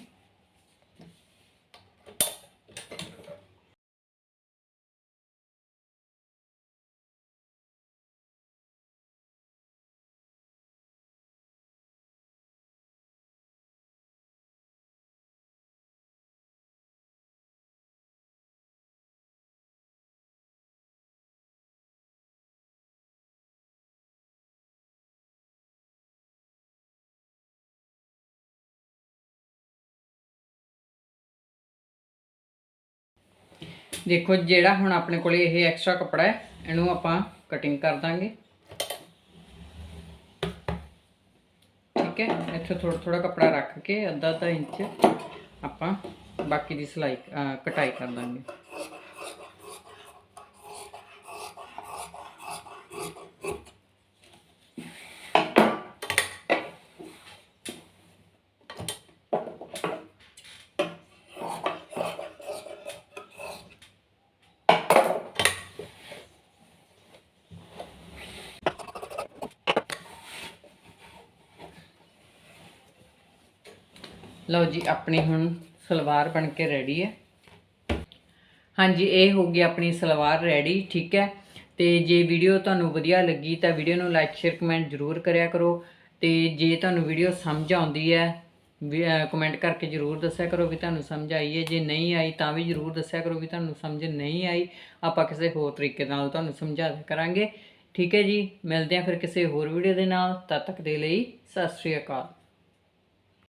ਦੇਖੋ ਜਿਹੜਾ ਹੁਣ ਆਪਣੇ ਕੋਲੇ ਇਹ ਐਕਸਟਰਾ ਕੱਪੜਾ ਹੈ, ਇਹਨੂੰ ਆਪਾਂ ਕਟਿੰਗ ਕਰ ਦਾਂਗੇ। ਠੀਕ ਹੈ, ਇੱਥੇ ਥੋੜਾ ਥੋੜਾ ਕੱਪੜਾ ਰੱਖ ਕੇ ਅੱਧਾ ਅੱਧਾ ਇੰਚ ਆਪਾਂ ਬਾਕੀ ਦੀ ਸਿਲਾਈ ਕਟਾਈ ਕਰ ਦਾਂਗੇ। ਲਓ ਜੀ, ਆਪਣੀ ਹੁਣ ਸਲਵਾਰ ਬਣ ਕੇ ਰੈਡੀ ਹੈ। ਹਾਂਜੀ, ਇਹ ਹੋ ਗਈ ਆਪਣੀ ਸਲਵਾਰ ਰੈਡੀ ਠੀਕ ਹੈ। ਤੇ ਜੇ ਵੀਡੀਓ ਤੁਹਾਨੂੰ ਵਧੀਆ ਲੱਗੀ ਤਾਂ ਵੀਡੀਓ ਨੂੰ ਲਾਈਕ ਸ਼ੇਅਰ ਕਮੈਂਟ ਜ਼ਰੂਰ ਕਰਿਆ ਕਰੋ। ਤੇ ਜੇ ਤੁਹਾਨੂੰ ਵੀਡੀਓ ਸਮਝ ਆਉਂਦੀ ਹੈ ਕਮੈਂਟ ਕਰਕੇ ਜ਼ਰੂਰ ਦੱਸਿਆ ਕਰੋ ਵੀ ਤੁਹਾਨੂੰ ਸਮਝ ਆਈ ਹੈ। ਜੇ ਨਹੀਂ ਆਈ ਤਾਂ ਵੀ ਜ਼ਰੂਰ ਦੱਸਿਆ ਕਰੋ ਵੀ ਤੁਹਾਨੂੰ ਸਮਝ ਨਹੀਂ ਆਈ। ਆਪਾਂ ਕਿਸੇ ਹੋਰ ਤਰੀਕੇ ਨਾਲ ਤੁਹਾਨੂੰ ਸਮਝਾ ਦਿਆ ਕਰਾਂਗੇ। ਠੀਕ ਹੈ ਜੀ, ਮਿਲਦੇ ਹਾਂ ਫਿਰ ਕਿਸੇ ਹੋਰ ਵੀਡੀਓ ਦੇ ਨਾਲ। ਤਦ ਤੱਕ ਦੇ ਲਈ ਸਤਿ ਸ਼੍ਰੀ ਅਕਾਲ।